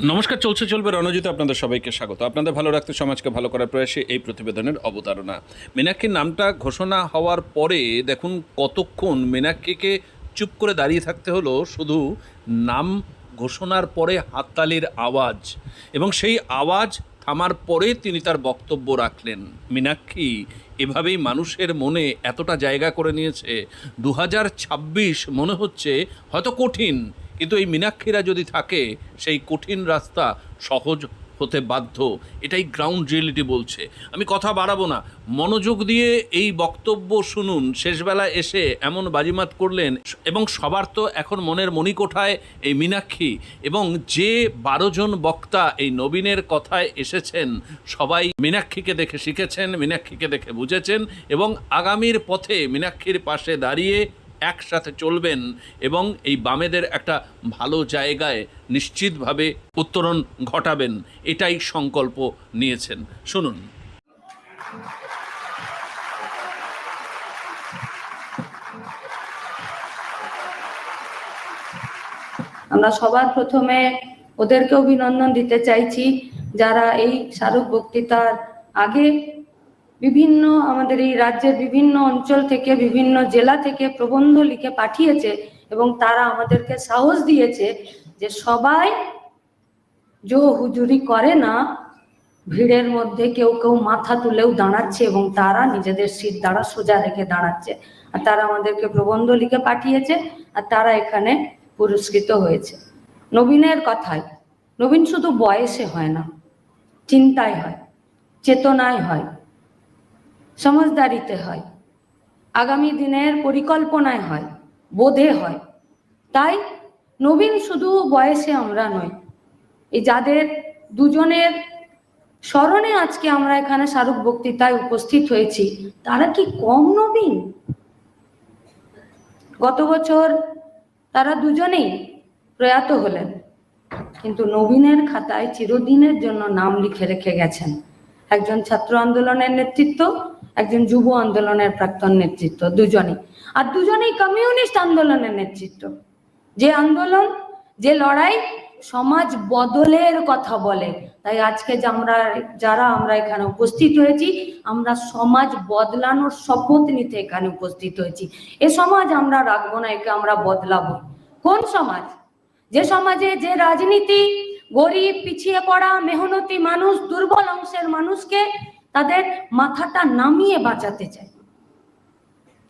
নমস্কার, চলছে, চলবে রণজিৎ, আপনাদের সবাইকে স্বাগত। আপনাদের ভালো রাখতে, সমাজকে ভালো করার প্রয়াসে এই প্রতিবেদনের অবতারণা। মীনাক্ষীর নামটা ঘোষণা হওয়ার পরে দেখুন কতক্ষণ মীনাক্ষীকে চুপ করে দাঁড়িয়ে থাকতে হলো শুধু নাম ঘোষণার পরে হাততালির আওয়াজ। এবং সেই আওয়াজ থামার পরে তিনি তার বক্তব্য রাখলেন। মীনাক্ষী এভাবেই মানুষের মনে এতটা জায়গা করে নিয়েছে। দু হাজার ছাব্বিশ মনে হচ্ছে হয়তো কঠিন কিন্তু এই মীনাক্ষীরা যদি থাকে, সেই কঠিন রাস্তা সহজ হতে বাধ্য। এটাই গ্রাউন্ড রিয়েলিটি বলছে। আমি কথা বাড়াবো না। মনোযোগ দিয়ে এই বক্তব্য শুনুন। শেষবেলা এসে এমন বাজিমাত করলেন এবং সবার তো এখন মনের মণিকোঠায় এই মীনাক্ষী এবং যে বারো জন বক্তা এই নবীনের কথায় এসেছেন, সবাই মীনাক্ষীকে দেখে শিখেছেন, মীনাক্ষীকে দেখে বুঝেছেন এবং আগামীর পথে মীনাক্ষীর পাশে দাঁড়িয়ে একসাথে চলবেন এবং এই বামেদের একটা ভালো জায়গায় নিশ্চিতভাবে উত্তরণ ঘটাবেন, এটাই সংকল্প নিয়েছেন। শুনুন। আমরা সবার প্রথমে ওদেরকে অভিনন্দন দিতে চাইছি যারা এই স্মারক বক্তৃতার আগে বিভিন্ন আমাদের এই রাজ্যের বিভিন্ন অঞ্চল থেকে, বিভিন্ন জেলা থেকে প্রবন্ধ লিখে পাঠিয়েছে এবং তারা আমাদেরকে সাহস দিয়েছে যে সবাই জো হুজুরি করে না, ভিড়ের মধ্যে কেউ কেউ মাথা তুলেও দাঁড়াচ্ছে এবং তারা নিজেদের সিট দ্বারা সোজা রেখে দাঁড়াচ্ছে। আর তারা আমাদেরকে প্রবন্ধ লিখে পাঠিয়েছে আর তারা এখানে পুরস্কৃত হয়েছে। নবীনের কথায়, নবীন শুধু বয়সে হয় না, চিন্তায় হয়, চেতনায় হয়। সমজদারিতে হয়, আগামী দিনের পরিকল্পনায় হয়, বোধে হয়। তাই নবীন শুধু বয়সে আমরা নই এই যাদের দুজনের স্মরণে আজকে আমরা এখানে শাহরুখ বক্তৃতায় উপস্থিত হয়েছি, তারা কি কম নবীন? গত বছর তারা দুজনেই প্রয়াত হলেন, কিন্তু নবীনের খাতায় চিরদিনের জন্য নাম লিখে রেখে গেছেন। একজন ছাত্র আন্দোলনের নেতৃত্ব, একজন যুব আন্দোলনের প্রাক্তন নেতৃত্ব, দুজনেই। আর দুজনেই কমিউনিস্ট আন্দোলনের নেতৃত্ব। যে আন্দোলন, যে লড়াই সমাজ বদলের কথা বলে। তাই আজকে আমরা, যারা আমরা এখানে উপস্থিত হয়েছি, আমরা সমাজ বদলানোর শপথ নিতে এখানে উপস্থিত হয়েছি। এ সমাজ আমরা রাখব না, একে আমরা বদলাবো। কোন সমাজ? যে সমাজে যে রাজনীতি গরিব, পিছিয়ে পড়া, মেহনতি মানুষ, দুর্বল অংশের মানুষকে তাদের মাথাটা নামিয়ে বাঁচাতে চায়।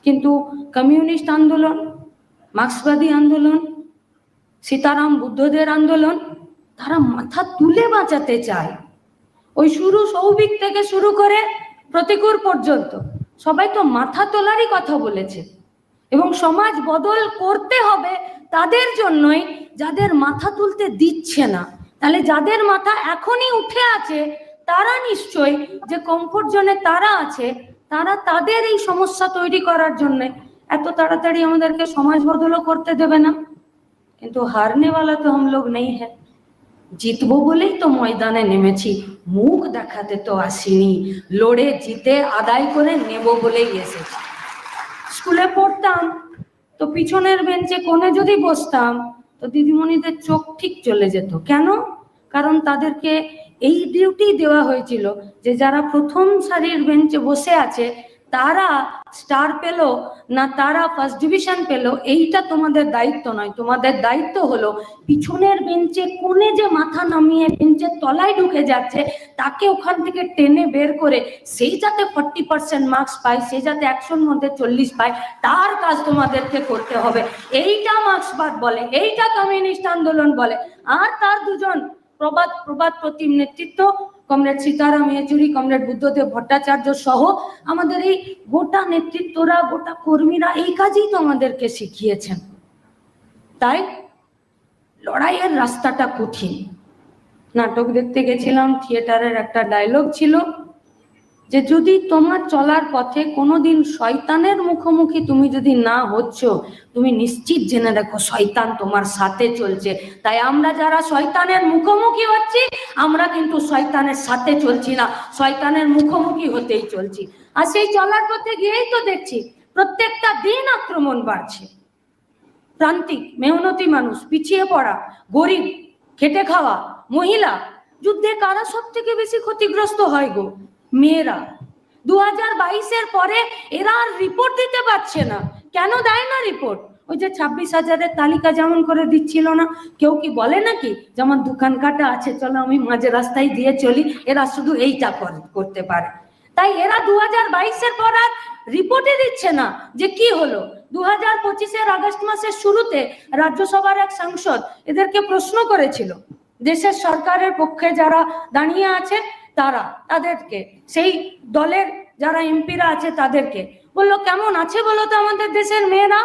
কিন্তু কমিউনিস্ট আন্দোলন, মার্ক্সবাদী আন্দোলন, সীতারাম বুদ্ধদের আন্দোলন, তারা মাথা তুলে বাঁচাতে চায়। ওই শুরু সৌভিক থেকে শুরু করে প্রতিকূর পর্যন্ত সবাই তো মাথা তোলারই কথা বলেছে। এবং সমাজ বদল করতে হবে তাদের জন্যই যাদের মাথা তুলতে দিচ্ছে না। তাহলে যাদের মাথা এখনই উঠে আছে, তারা নিশ্চয় যে কমফোর্ট জোনে তারা আছে, তারা তাদের এই সমস্যা তৈরি করার জন্য এত তাড়াতাড়ি আমাদেরকে সমাজ বদলও করতে দেবে না। কিন্তু হারনেওয়ালা তো আমলোক নেই হ্যাঁ জিতবো বলেই তো ময়দানে নেমেছি। মুখ দেখাতে তো আসিনি। লড়ে জিতে আদায় করে নেব বলেই এসেছি। স্কুলে পড়তাম, তো পিছনের বেঞ্চে কোনে যদি বসতাম তো দিদিমণিদের চোখ ঠিক চলে যেত। কেন? কারণ তাদেরকে এই ডিউটি দেওয়া হয়েছিল যে যারা প্রথম সারির বেঞ্চে বসে আছে তারা স্টার পেল না তারা ফার্স্ট ডিভিশন পেল, এইটা তোমাদের দায়িত্ব নয়। তোমাদের দায়িত্ব হলো পিছনের বেঞ্চে কোণে যে মাথা নামিয়ে বেঞ্চের তলায় ঢুকে যাচ্ছে, তাকে ওখান থেকে টেনে বের করে সেই যাতে ফর্টি পার্সেন্ট মার্কস পায়, সে যাতে একশোর মধ্যে চল্লিশ পায়, তার কাজ তোমাদেরকে করতে হবে। এইটা মার্ক্সবাদ বলে, এইটা কমিউনিস্ট আন্দোলন বলে। আর তার দুজন প্রবাদ প্রবাদ প্রতিম নেতৃত্ব কমরেড সীতারাম ইয়েচুরি, কমরেড বুদ্ধদেব ভট্টাচার্য সহ আমাদের এই গোটা নেতৃত্বরা, গোটা কর্মীরা এই কাজই তো আমাদেরকে শিখিয়েছেন। তাই লড়াইয়ের রাস্তাটা কঠিন। নাটক দেখতে গেছিলাম, থিয়েটারের একটা ডায়লগ ছিল। যে যদি তোমার চলার পথে কোনোদিন শয়তানের মুখোমুখি তুমি যদি না হচ্ছ, তুমি নিশ্চিত জেনে দেখো শয়তান তোমার সাথে চলছে। তাই আমরা যারা শয়তানের মুখোমুখি হচ্ছি, আমরা কিন্তু শয়তানের সাথে চলছি না, শয়তানের মুখোমুখি হতেই চলছি। আর সেই চলার পথে গিয়েই তো দেখছি, প্রত্যেকটা দিন আক্রমণ বাড়ছে। প্রান্তিক, মেহনতি মানুষ, পিছিয়ে পড়া, গরিব, খেটে খাওয়া, মহিলা, যুদ্ধে কারা সব থেকে বেশি ক্ষতিগ্রস্ত হয় গো? মেয়েরা। দু হাজার বাইশের পরে এরা আর রিপোর্ট দিতে পারছে না। কেন দেয় না রিপোর্ট ওই যে ছাব্বিশ হাজারের তালিকা যেমন করে দিচ্ছিল না, কেউ কি বলে নাকি? যেমন দোকান কাটা আছে, চলো আমি মাঝে রাস্তায় দিয়ে চলি, এরা শুধু এইটা কর- করতে পারে। তাই এরা দু হাজার বাইশের পর আর রিপোর্টে দিচ্ছে না যে কি হলো। দু হাজার পঁচিশের আগস্ট মাসের শুরুতে রাজ্যসভার এক সাংসদ এদেরকে প্রশ্ন করেছিল, দেশের সরকারের পক্ষে যারা দাঁড়িয়ে আছে তারা, তাদেরকে। সেই দলের যারা এমপিরা আছে তাদেরকে। বলল, কেমন আছে বলো তো আমাদের দেশের মেয়েরা?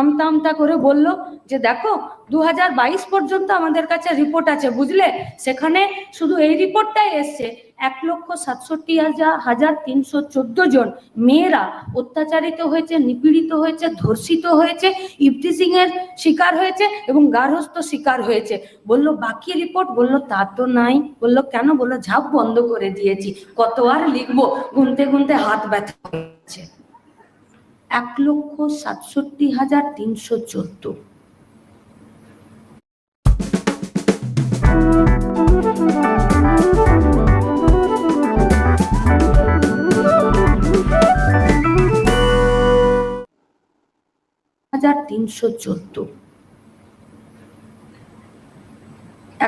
আমতা আমতা করে বলল যে দেখো দু হাজার বাইশ পর্যন্ত আমাদের কাছে রিপোর্ট আছে, বুঝলে? সেখানে শুধু এই রিপোর্টটাই এসছে। এক লক্ষ সাতষট্টি হাজার হাজার তিনশো চোদ্দ জন মেয়েরা অত্যাচারিত হয়েছে, নিপীড়িত হয়েছে, ধর্ষিত হয়েছে ইফটিসিং এর শিকার হয়েছে এবং গার্হস্থ শিকার হয়েছে। বলল, বাকি রিপোর্ট বলল, তা তো নাই। বলল, কেন? বলল, ঝাপ বন্ধ করে দিয়েছি। কত আর লিখব? গুনতে গুনতে হাত ব্যথা হয়েছে এক লক্ষ সাতষট্টি হাজার তিনশো চোদ্দ। হাজার তিনশো চোদ্দ।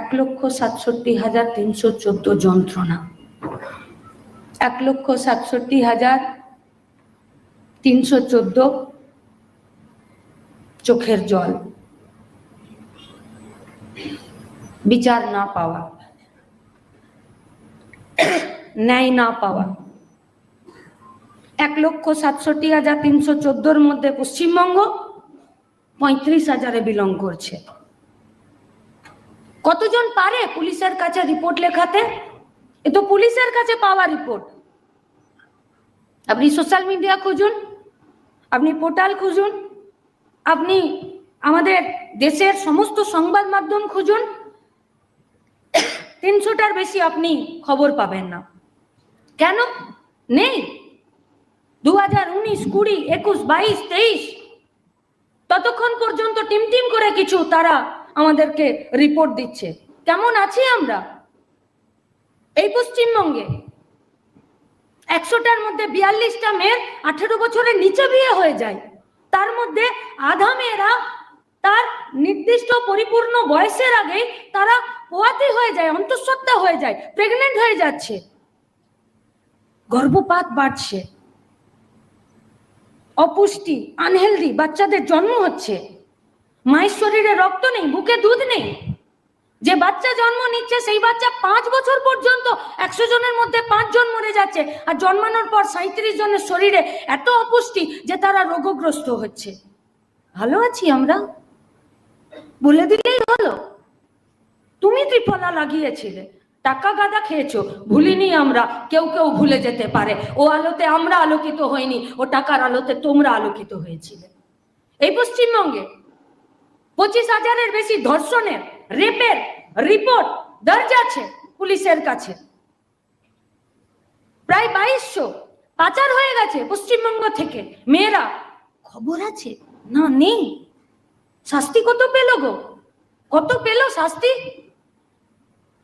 এক লক্ষ সাতষট্টি হাজার তিনশো চোদ্দ যন্ত্রণা। এক লক্ষ সাতষট্টি হাজার তিনশো চোদ্দ চোখের জল। বিচার না পাওয়া। ন্যায় না পাওয়া। এক লক্ষ সাতষট্টি হাজার তিনশো চোদ্দোর মধ্যে পশ্চিমবঙ্গ পঁয়ত্রিশ হাজারে বিলং করছে। কতজন পারে পুলিশের কাছে রিপোর্ট লেখাতে? এ তো পুলিশের কাছে পাওয়া রিপোর্ট আপনি সোশ্যাল মিডিয়া খুঁজুন। আপনি পোর্টাল খুঁজুন, আপনি আমাদের দেশের সমস্ত সংবাদ মাধ্যম খুঁজুন, তিনশোটার বেশি আপনি খবর পাবেন না। কেন? নেই। দু হাজার উনিশ, কুড়ি, একুশ, বাইশ, তেইশ, ততক্ষণ পর্যন্ত টিম টিম করে কিছু তারা আমাদেরকে রিপোর্ট দিচ্ছে। কেমন আছি আমরা? এই পশ্চিমবঙ্গে। একশোটার মধ্যে বিয়াল্লিশটা মেয়ের আঠেরো বছরের নিচে বিয়ে হয়ে যায়। তার মধ্যে আধা মেয়েরা তার নির্দিষ্ট পরিপূর্ণ বয়সের আগেই তারা পোয়াতি হয়ে যায়, অন্তঃসত্ত্বা হয়ে যায় প্রেগনেন্ট হয়ে যাচ্ছে। গর্ভপাত বাড়ছে। অপুষ্টি আনহেলদি বাচ্চাদের জন্ম হচ্ছে। মায়ের শরীরে রক্ত নেই, বুকে দুধ নেই। যে বাচ্চা জন্ম নিচ্ছে, সেই বাচ্চা পাঁচ বছর পর্যন্ত একশো জনের মধ্যে পাঁচ জন মরে যাচ্ছে। আর জন্মানোর পর সাঁত্রিশ জনের শরীরে এত অপুষ্টি যে তারা রোগগ্রস্ত হচ্ছে। ভালো আছি আমরা? বলে দিলেই হলো। তুমি ত্রিফলা লাগিয়েছিলে, টাকা গাদা খেয়েছো, ভুলিনি আমরা, কেউ কেউ ভুলে যেতে পারে। ও আলোতে আমরা আলোকিত হইনি, ও টাকার আলোতে তোমরা আলোকিত হয়েছিলে। এই পশ্চিমবঙ্গে পঁচিশ হাজারের বেশি ধর্ষণের রেপের রিপোর্ট দর্জ আছে পুলিশের কাছে। প্রায় বাইশশো পাচার হয়ে গেছে পশ্চিমবঙ্গ থেকে। মেয়েরা, খবর আছে? না, নেই। শাস্তি কত পেল গো? কত পেল শাস্তি?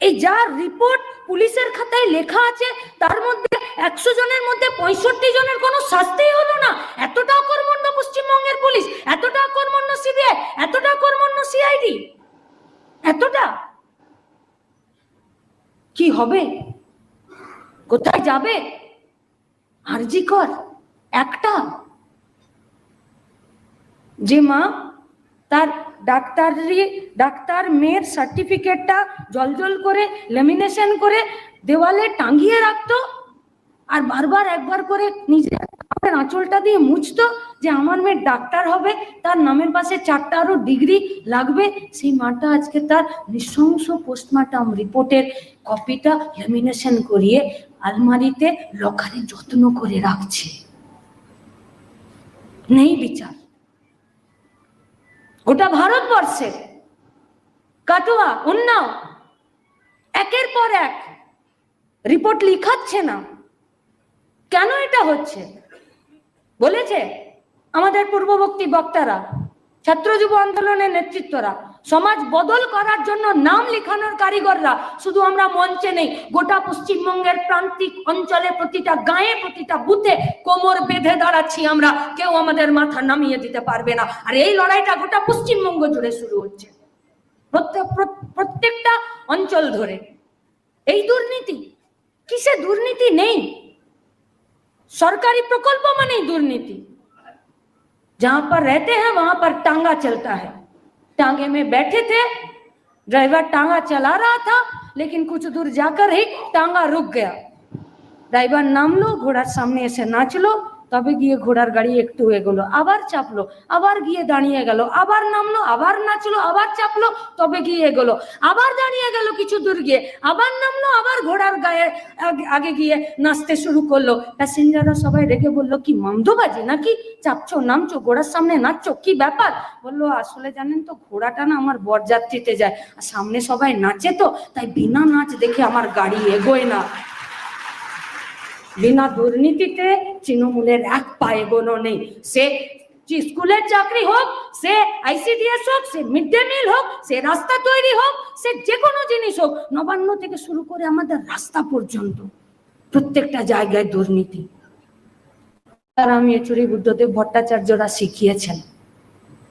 এই যার রিপোর্ট পুলিশের খাতায় লেখা আছে, তার মধ্যে একশো জনের মধ্যে পঁয়ষট্টি জনের কোনো শাস্তি হলো না। এতটা কর্মণ্য পশ্চিমবঙ্গের পুলিশ এতটা কর্মণ্য সিবিআই এতটা কর্মণ্য সিআইডি। এতটা? কি হবে? কোথায় যাবে? আরজি কর, একটা। যে মা, তার ডাক্তারি, ডাক্তার মেয়ের সার্টিফিকেটটা জলজল করে লেমিনেশন করে, দেওয়ালে টাঙিয়ে রাখতো, আর বারবার একবার করে নিজের আঁচলটা দিয়ে মুছতো যে আমার মেয়ে ডাক্তার হবে, তার নামের পাশে চারটা আরও ডিগ্রি লাগবে। সেই মাটা আজকে তার নৃশংস পোস্টমার্টম রিপোর্টের কপিটা লেমিনেশন করিয়ে আলমারিতে লকারে যত্ন করে রাখছে। নেই বিচার। গোটা ভারতবর্ষে কাটোয়া, উন্নাও, একের পর এক রিপোর্ট লিখাচ্ছে না। কেন এটা হচ্ছে? বলেছে? আমাদের পূর্ববর্তী বক্তারা, ছাত্র যুব আন্দোলনের নেতৃত্বরা, সমাজ বদল করার জন্য নাম লেখানোর কারিগররা, শুধু আমরা মঞ্চে নেই, গোটা পশ্চিমবঙ্গের প্রান্তিক অঞ্চলে প্রতিটা গায়ে, প্রতিটা বুথে কোমর বেঁধে দাঁড়াচ্ছি আমরা। কেউ আমাদের মাথা নামিয়ে দিতে পারবে না। আর এই লড়াইটা গোটা পশ্চিমবঙ্গ জুড়ে শুরু হচ্ছে। প্রত্যেক প্র- প্রত্যেকটা অঞ্চল ধরে। এই দুর্নীতি, কিসে দুর্নীতি নেই? सरकारी प्रकल्पों में नहीं दुर्नीति। जहाँ पर रहते हैं, वहाँ पर टांगा चलता है। टांगे में बैठे थे, ड्राइवर टांगा चला रहा था, लेकिन कुछ दूर जाकर ही टांगा रुक गया। ड्राइवर नाम लो, घोड़ा सामने से नाच लो তবে গিয়ে ঘোড়ার গাড়ি একটু এগোলো আবার চাপলো, আবার গিয়ে দাঁড়িয়ে গেল, আবার নামলো, আবার নাচলো, আবার চাপলো, তবে গিয়ে এগোলো, আবার দাঁড়িয়ে গেল কিছু দূর গিয়ে, আবার নামলো, আবার ঘোড়ার গায়ে আগে- গিয়ে নাচতে শুরু করল। প্যাসেঞ্জাররা সবাই রেগে বলল, কি মন্দবাজি নাকি? চাপছো, নামছো, ঘোড়ার সামনে নাচছো, কি ব্যাপার? বলল, আসলে জানেন তো, ঘোড়াটা না আমার বরযাত্রীতে যায় সামনে সবাই নাচে তো, তাই বিনা নাচ দেখে আমার গাড়ি এগোয় না। বিনা দুর্নীতিতে তৃণমূলের এক পা এগোনো নেই। সে স্কুলের চাকরি হোক, সে আইসিডিএস হোক, সে মিড ডে মিল হোক, সে রাস্তা তৈরি হোক, সে যে কোনো জিনিস হোক, নবান্ন থেকে শুরু করে আমাদের রাস্তা পর্যন্ত প্রত্যেকটা জায়গায় দুর্নীতি। তারা মেচুরি বুদ্ধদেব ভট্টাচার্যরা শিখিয়েছেন,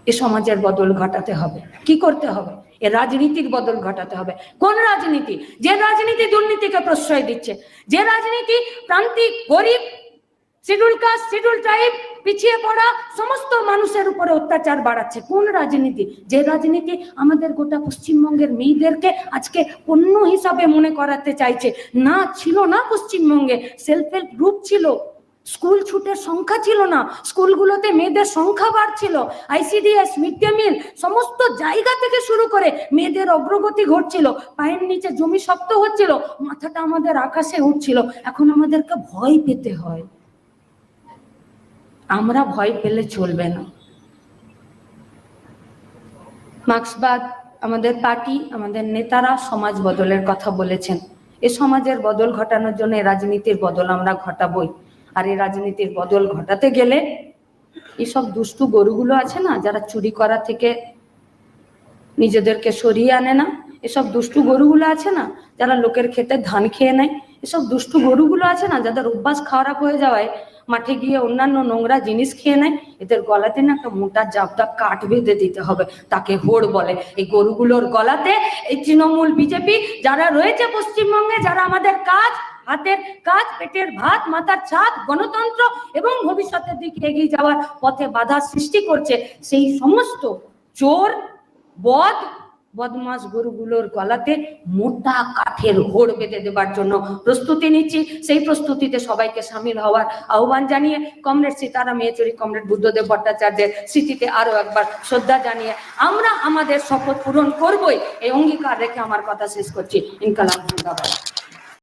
এ সমাজের বদল ঘটাতে হবে। কি করতে হবে? এ রাজনীতির বদল ঘটাতে হবে। কোন রাজনীতি? যে রাজনীতি দুর্নীতিকে প্রশ্রয় দিচ্ছে, যে রাজনীতি প্রান্তিক, গরিব, শিডিউল কাস্ট, শিডিউল ট্রাইব, পিছিয়ে পড়া সমস্ত মানুষের উপরে অত্যাচার বাড়াচ্ছে। কোন রাজনীতি? যে রাজনীতি আমাদের গোটা পশ্চিমবঙ্গের মেয়েদেরকে আজকে পণ্য হিসাবে মনে করাতে চাইছে। না ছিল না পশ্চিমবঙ্গে সেলফ হেল্প গ্রুপ ছিল। স্কুল ছুটের সংখ্যা ছিল না, স্কুলগুলোতে মেয়েদের সংখ্যা বাড়ছিল। আইসিডিএস মিড ডে মিল সমস্ত জায়গা থেকে শুরু করে মেয়েদের অগ্রগতি ঘটছিল। পায়ের নিচে জমি শক্ত হচ্ছিল, মাথাটা আমাদের আকাশে উঠছিল। এখন আমাদেরকে ভয় পেতে হয়। আমরা ভয় পেলে চলবে না। মার্ক্সবাদ আমাদের পার্টি, আমাদের নেতারা সমাজ বদলের কথা বলেছেন। এ সমাজের বদল ঘটানোর জন্য রাজনীতির বদল আমরা ঘটাবই। আর এই রাজনীতির বদল ঘটাতে গেলে এসব দুষ্টু গরুগুলো আছে না, যারা চুরি করা থেকে নিজেদেরকে সরিয়ে আনে না? এসব দুষ্টু গরুগুলো আছে না, যারা লোকের খেতে ধান খেয়ে নেয়? এসব দুষ্টু গরুগুলো আছে না, যাদের অভ্যাস খারাপ হয়ে যাওয়ায় মাঠে গিয়ে অন্যান্য নোংরা জিনিস খেয়ে নেয়? এদের গলাতে না একটা মোটা জাবদা কাঠ বেঁধে দিতে হবে, তাকে হোড় বলে। এই গরুগুলোর গলাতে এই তৃণমূল বিজেপি, যারা রয়েছে পশ্চিমবঙ্গে, যারা আমাদের কাজ হাতের কাজ, পেটের ভাত, মাথার ছাদ, গণতন্ত্র এবং ভবিষ্যতের দিকে এগিয়ে যাওয়ার পথে বাধা সৃষ্টি করছে। সেই সমস্ত চোর, বদ বদমাস গরুগুলোর গলাতে মোটা কাঠের হোড় বেঁধে দেবার জন্য প্রস্তুতি নিচ্ছি। সেই প্রস্তুতিতে সবাইকে সামিল হওয়ার আহ্বান জানিয়ে কমরেড সীতারাম ইয়েচুরি কমরেড বুদ্ধদেব ভট্টাচার্যের স্মৃতিতে আরও একবার শ্রদ্ধা জানিয়ে আমরা আমাদের শপথ পূরণ করবই। এই অঙ্গীকার রেখে আমার কথা শেষ করছি। ইনকালাম জিন্দাবাদ।